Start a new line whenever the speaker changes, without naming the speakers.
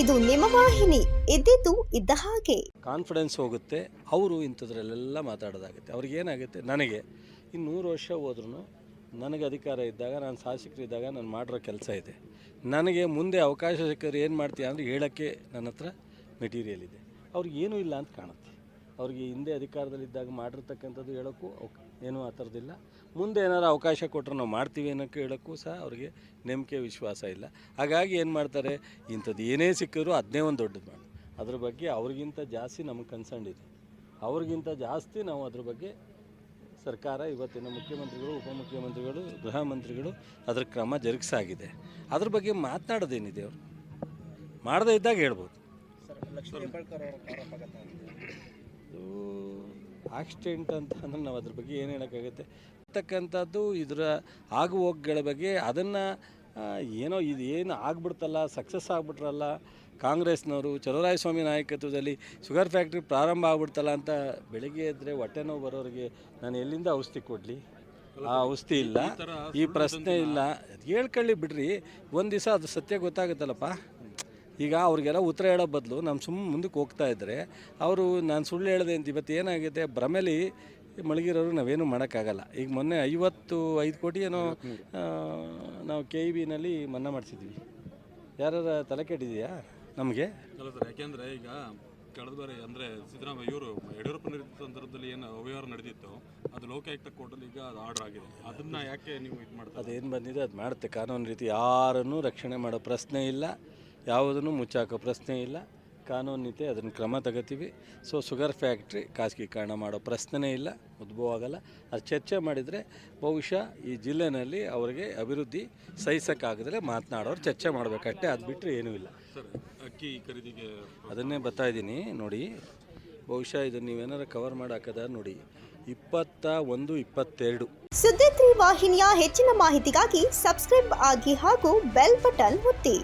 ಇದು ನಿಮ್ಮ ವಾಹಿನಿ, ಇದ್ದಿದ್ದು ಇದ್ದ ಹಾಗೆ.
ಕಾನ್ಫಿಡೆನ್ಸ್ ಹೋಗುತ್ತೆ, ಅವರು ಇಂಥದ್ರಲ್ಲೆಲ್ಲ ಮಾತಾಡೋದಾಗುತ್ತೆ. ಅವ್ರಿಗೆ ಏನಾಗುತ್ತೆ, ನನಗೆ ಇನ್ನು ನೂರು ವರ್ಷ ಹೋದ್ರೂ ನನಗೆ ಅಧಿಕಾರ ಇದ್ದಾಗ, ನಾನು ಶಾಸಕರಿದ್ದಾಗ ನಾನು ಮಾಡಿರೋ ಕೆಲಸ ಇದೆ. ನನಗೆ ಮುಂದೆ ಅವಕಾಶ ಸಿಕ್ಕರೆ ಏನು ಮಾಡ್ತೀಯ ಅಂದರೆ ಹೇಳೋಕ್ಕೆ ನನ್ನ ಹತ್ರ ಮೆಟೀರಿಯಲ್ ಇದೆ. ಅವ್ರಿಗೆ ಏನೂ ಇಲ್ಲ ಅಂತ ಕಾಣುತ್ತೆ. ಅವ್ರಿಗೆ ಹಿಂದೆ ಅಧಿಕಾರದಲ್ಲಿದ್ದಾಗ ಮಾಡಿರ್ತಕ್ಕಂಥದ್ದು ಹೇಳೋಕ್ಕೂ ಏನೂ ಆ ಥರದ್ದಿಲ್ಲ ಮುಂದೆ ಏನಾದರೂ ಅವಕಾಶ ಕೊಟ್ಟರೆ ನಾವು ಮಾಡ್ತೀವಿ ಅನ್ನೋಕ್ಕೆ ಹೇಳೋಕ್ಕೂ ಸಹ ಅವ್ರಿಗೆ ನಂಬಿಕೆ ವಿಶ್ವಾಸ ಇಲ್ಲ. ಹಾಗಾಗಿ ಏನು ಮಾಡ್ತಾರೆ, ಇಂಥದ್ದು ಏನೇ ಸಿಕ್ಕಿದ್ರು ಅದನ್ನೇ ಒಂದು ದೊಡ್ಡದು ಮಾಡಿ ಅದ್ರ ಬಗ್ಗೆ ಅವ್ರಿಗಿಂತ ಜಾಸ್ತಿ ನಮಗೆ ಕನ್ಸರ್ನ್ ಇದೆ. ಅವ್ರಿಗಿಂತ ಜಾಸ್ತಿ ನಾವು ಅದ್ರ ಬಗ್ಗೆ ಸರ್ಕಾರ ಇವತ್ತಿನ ಮುಖ್ಯಮಂತ್ರಿಗಳು, ಉಪಮುಖ್ಯಮಂತ್ರಿಗಳು, ಗೃಹ ಮಂತ್ರಿಗಳು ಅದರ ಕ್ರಮ ಜರುಗಿಸಾಗಿದೆ. ಅದ್ರ ಬಗ್ಗೆ ಮಾತನಾಡೋದೇನಿದೆ ಅವರು? ಮಾಡದೇ ಇದ್ದಾಗ ಹೇಳ್ಬೋದು. ಇದು ಆಕ್ಸಿಡೆಂಟ್ ಅಂತ ಅಂದ್ರೆ ನಾವು ಅದ್ರ ಬಗ್ಗೆ ಏನು ಹೇಳೋಕ್ಕಾಗುತ್ತೆ? ಇರ್ತಕ್ಕಂಥದ್ದು ಇದರ ಆಗು ಹೋಗುಗಳ ಬಗ್ಗೆ ಅದನ್ನು ಏನೋ ಇದು ಏನು ಆಗ್ಬಿಡ್ತಲ್ಲ ಸಕ್ಸಸ್ ಆಗ್ಬಿಟ್ರಲ್ಲ, ಕಾಂಗ್ರೆಸ್ನವರು, ಚಲುವರಾಯಸ್ವಾಮಿ ನಾಯಕತ್ವದಲ್ಲಿ ಶುಗರ್ ಫ್ಯಾಕ್ಟ್ರಿ ಪ್ರಾರಂಭ ಆಗ್ಬಿಡ್ತಲ್ಲ ಅಂತ ಬೆಳಿಗ್ಗೆ ಎದ್ದರೆ ಹೊಟ್ಟೆ ನೋವು ಬರೋರಿಗೆ ನಾನು ಎಲ್ಲಿಂದ ಔಷಧಿ ಕೊಡಲಿ? ಆ ಔಷಧಿ ಇಲ್ಲ, ಈ ಪ್ರಶ್ನೆ ಇಲ್ಲ. ಹೇಳ್ಕೊಳ್ಳಿ ಬಿಡ್ರಿ, ಒಂದು ದಿವಸ ಅದು ಸತ್ಯ ಗೊತ್ತಾಗುತ್ತಲ್ಲಪ್ಪ? ಈಗ ಅವ್ರಿಗೆಲ್ಲ ಉತ್ತರ ಹೇಳೋ ಬದಲು ನಮ್ಮ ಸುಮ್ಮನೆ ಮುಂದಕ್ಕೆ ಹೋಗ್ತಾ ಇದ್ದರೆ ಅವರು ನಾನು ಸುಳ್ಳು ಹೇಳಿದೆ ಅಂತ ಇವತ್ತು ಏನಾಗಿದೆ ಭ್ರಮೆಲಿ ಮಲಗಿರೋರು ನಾವೇನು ಮಾಡೋಕ್ಕಾಗಲ್ಲ. ಈಗ ಮೊನ್ನೆ ಐವತ್ತು ಐದು ಕೋಟಿ ಏನೋ ನಾವು ಕೆ ಇ ಬಿನಲ್ಲಿ ಮನ್ನಾ ಮಾಡಿಸಿದ್ವಿ. ಯಾರು ತಲೆ ಕೆಟ್ಟಿದೆಯಾ ನಮಗೆ?
ಯಾಕೆಂದ್ರೆ ಈಗ ಕಳೆದ ಬಾರಿ ಅಂದರೆ ಸಿದ್ದರಾಮಯ್ಯ ಇವರು ಯಡಿಯೂರಪ್ಪ ಸಂದರ್ಭದಲ್ಲಿ ಏನು ಅವ್ಯವಹಾರ ನಡೆದಿತ್ತು ಅದು ಲೋಕಾಯುಕ್ತ ಕೋರ್ಟಲ್ಲಿ ಈಗ ಅದು ಆರ್ಡರ್ ಆಗಿದೆ. ಅದನ್ನ ಯಾಕೆ ನೀವು ಇದು ಮಾಡ್ತಾ
ಅದೇನು ಬಂದಿದೆ ಅದು ಮಾಡುತ್ತೆ. ಕಾನೂನು ರೀತಿ ಯಾರನ್ನು ರಕ್ಷಣೆ ಮಾಡೋ ಪ್ರಶ್ನೆ ಇಲ್ಲ. ಯಾವುದನ್ನು ಮುಚ್ಚಾಕೋ ಪ್ರಶ್ನೆ ಇಲ್ಲ. ಕಾನೂನಿತೆ ನೀತಿ ಅದನ್ನು ಕ್ರಮ ತಗೋತೀವಿ. ಸೊ ಶುಗರ್ ಫ್ಯಾಕ್ಟ್ರಿ ಖಾಸಗೀಕರಣ ಮಾಡೋ ಪ್ರಶ್ನೆನೇ ಇಲ್ಲ ಉದ್ಭವ ಆಗಲ್ಲ ಅದು ಚರ್ಚೆ ಮಾಡಿದರೆ ಬಹುಶಃ ಈ ಜಿಲ್ಲೆನಲ್ಲಿ ಅವರಿಗೆ ಅಭಿವೃದ್ಧಿ ಸಹಿಸೋಕ್ಕಾಗದ್ರೆ ಮಾತನಾಡೋರು ಚರ್ಚೆ ಮಾಡಬೇಕಷ್ಟೇ ಅದು ಬಿಟ್ಟರೆ ಏನೂ ಇಲ್ಲ.
ಸರ್ ಅಕ್ಕಿ ಖರೀದಿಗೆ
ಅದನ್ನೇ ಬರ್ತಾ ಇದ್ದೀನಿ ನೋಡಿ. ಬಹುಶಃ ಇದನ್ನು ನೀವೇನಾರು ಕವರ್ ಮಾಡಾಕದ ನೋಡಿ. ಇಪ್ಪತ್ತ ಒಂದು ಇಪ್ಪತ್ತೆರಡು.
ಸುದ್ದಿ ತ್ರೀ ವಾಹಿನಿಯ ಹೆಚ್ಚಿನ ಮಾಹಿತಿಗಾಗಿ ಸಬ್ಸ್ಕ್ರೈಬ್ ಆಗಿ ಹಾಗೂ ಬೆಲ್ ಬಟನ್ ಒತ್ತಿ.